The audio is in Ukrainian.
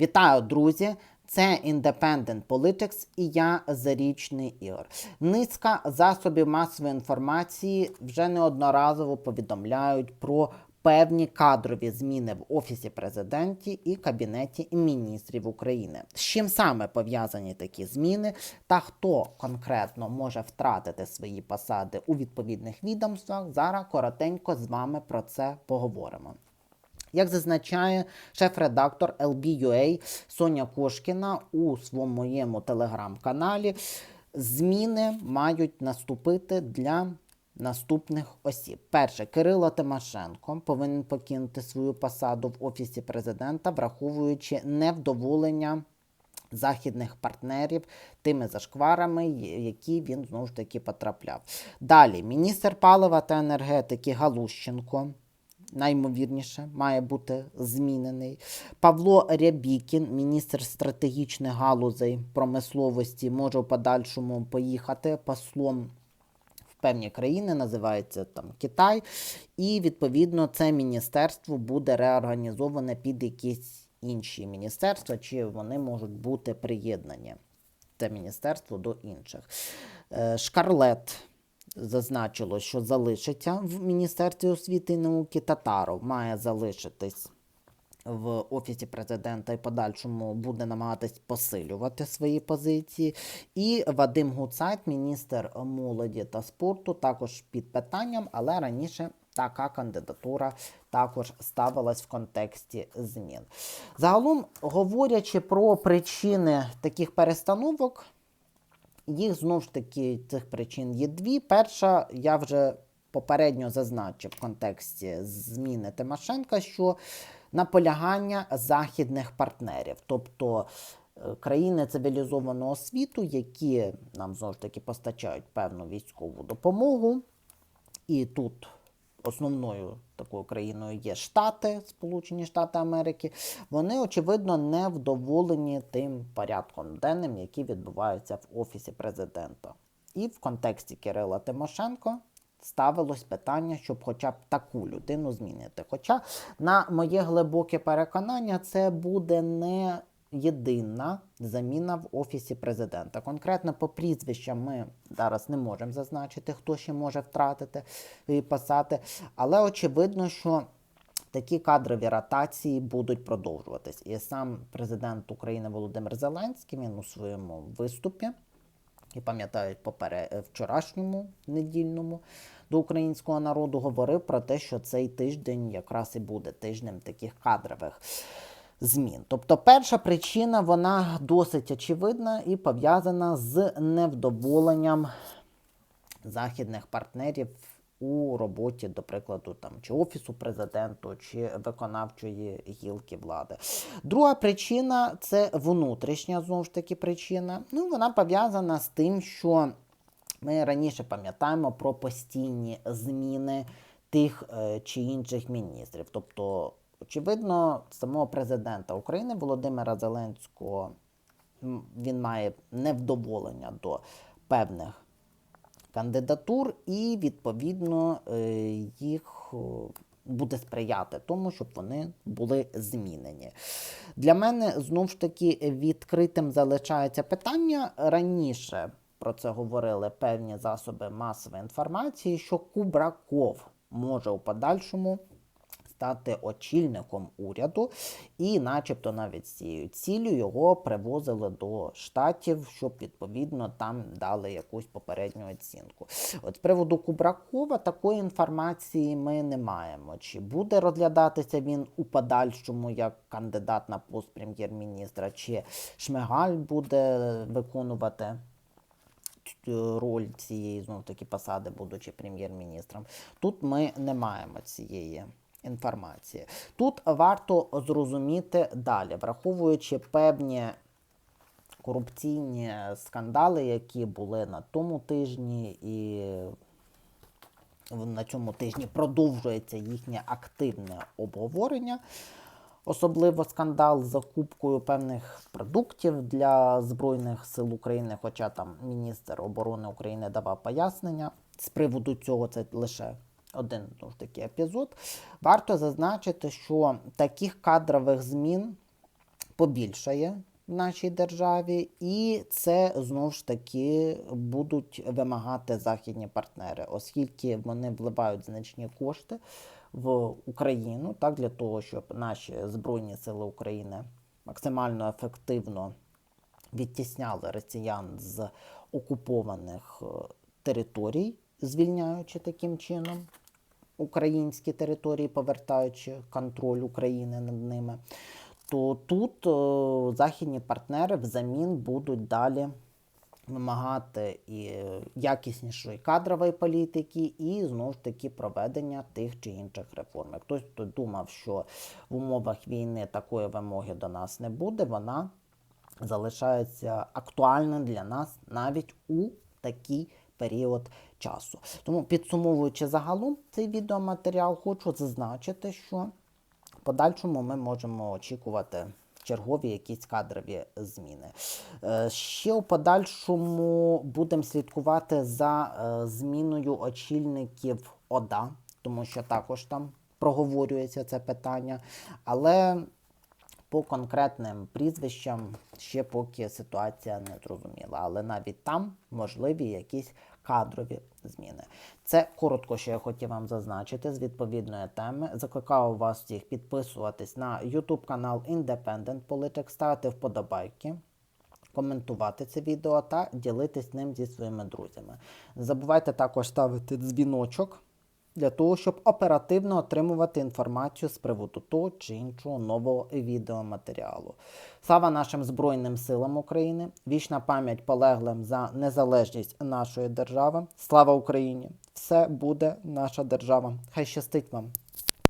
Вітаю, друзі! Це Independent Politics і я Зарічний Ігор. Низка засобів масової інформації вже неодноразово повідомляють про певні кадрові зміни в Офісі президенті і Кабінеті міністрів України. З чим саме пов'язані такі зміни, та хто конкретно може втратити свої посади у відповідних відомствах, зараз коротенько з вами про це поговоримо. Як зазначає шеф-редактор LBUA Соня Кошкіна у своєму телеграм-каналі, зміни мають наступити для наступних осіб. Перше, Кирило Тимошенко повинен покинути свою посаду в Офісі президента, враховуючи невдоволення західних партнерів тими зашкварами, які він знову ж таки потрапляв. Далі, міністр палива та енергетики Галущенко наймовірніше, має бути змінений. Павло Рябікін, міністр стратегічних галузей промисловості, може в подальшому поїхати послом. в Певні країни називається там Китай, і відповідно це міністерство буде реорганізоване під якісь інші міністерства, чи вони можуть бути приєднані це міністерство до інших. Е, Шкарлет зазначило, що залишиться в Міністерстві освіти і науки. Татаров має залишитись в офісі президента і подальшому буде намагатись посилювати свої позиції. І Вадим Гуцайт, міністр молоді та спорту, також під питанням, але раніше. Така кандидатура також ставилась в контексті змін. Загалом, говорячи про причини таких перестановок, їх знову ж таки цих причин є дві. Перша, я вже попередньо зазначив в контексті зміни Тимошенка, що наполягання західних партнерів, тобто е, країни цивілізованого світу, які нам знову ж таки постачають певну військову допомогу, і тут. Основною такою країною є Штати, Сполучені Штати Америки. Вони, очевидно, не вдоволені тим порядком денним, який відбувається в Офісі президента. І в контексті Кирила Тимошенко ставилось питання, щоб хоча б таку людину змінити. Хоча, на моє глибоке переконання, це буде не єдина заміна в Офісі президента. Конкретно по прізвищам ми зараз не можемо зазначити, хто ще може втратити і посади, але очевидно, що. Такі кадрові ротації будуть продовжуватись. І сам президент України Володимир Зеленський він у своєму виступі, і пам'ятають попере вчорашньому недільному до українського народу, говорив про те, що цей тиждень якраз і буде тижнем таких кадрових змін. Тобто, перша причина вона досить очевидна і пов'язана з невдоволенням західних партнерів у роботі, до прикладу, там чи офісу президенту, чи виконавчої гілки влади. Друга причина це внутрішня знову ж таки причина. Ну, вона пов'язана з тим, що ми раніше пам'ятаємо про постійні зміни тих е, чи інших міністрів. Тобто Очевидно, самого президента України Володимира Зеленського він має невдоволення до певних кандидатур, і, відповідно, е, їх буде сприяти тому, щоб вони були змінені. Для мене знову ж таки відкритим залишається питання раніше. Про це говорили певні засоби масової інформації, що Кубраков може у подальшому стати очільником уряду, і, начебто, навіть з цією ціллю його привозили до штатів, щоб відповідно там дали якусь попередню оцінку. От з приводу Кубракова такої інформації ми не маємо. Чи буде розглядатися він у подальшому як кандидат на пост прем'єр-міністра, чи Шмигаль буде виконувати. Роль цієї знов таки посади, будучи прем'єр-міністром, тут ми не маємо цієї інформації. Тут варто зрозуміти далі, враховуючи певні корупційні скандали, які були на тому тижні, і на цьому тижні продовжується їхнє активне обговорення. Особливо скандал з закупкою певних продуктів для Збройних сил України, хоча там міністр оборони України давав пояснення з приводу цього, це лише один ну, такий епізод. Варто зазначити, що таких кадрових змін побільшає в нашій державі, і це знову ж таки будуть вимагати західні партнери, оскільки вони вливають значні кошти в Україну, так для того, щоб наші збройні сили України максимально ефективно відтісняли росіян з окупованих е, територій, звільняючи таким чином українські території, повертаючи контроль України над ними, то тут е, західні партнери взамін будуть далі вимагати і якіснішої кадрової політики, і знову ж таки проведення тих чи інших реформ. Хтось хто думав, що в умовах війни такої вимоги до нас не буде, вона залишається актуальною для нас навіть у такий період часу. Тому підсумовуючи загалом цей відеоматеріал, хочу зазначити, що в подальшому ми можемо очікувати чергові якісь кадрові зміни. Е, Ще у подальшому будемо слідкувати за е, зміною очільників ОДА, тому що також там проговорюється це питання. Але по конкретним прізвищам ще поки ситуація не зрозуміла, але навіть там можливі якісь кадрові зміни. Це коротко, що я хотів вам зазначити з відповідної теми. Закликаю вас всіх підписуватись на YouTube канал Independent Politics, ставити вподобайки. Коментувати це відео та ділитись ним зі своїми друзями. Забувайте також ставити дзвіночок для того, щоб оперативно отримувати інформацію з приводу того чи іншого нового відеоматеріалу. Слава нашим Збройним силам України! Вічна пам'ять полеглим за незалежність нашої держави. Слава Україні! Все буде наша держава. Хай щастить вам!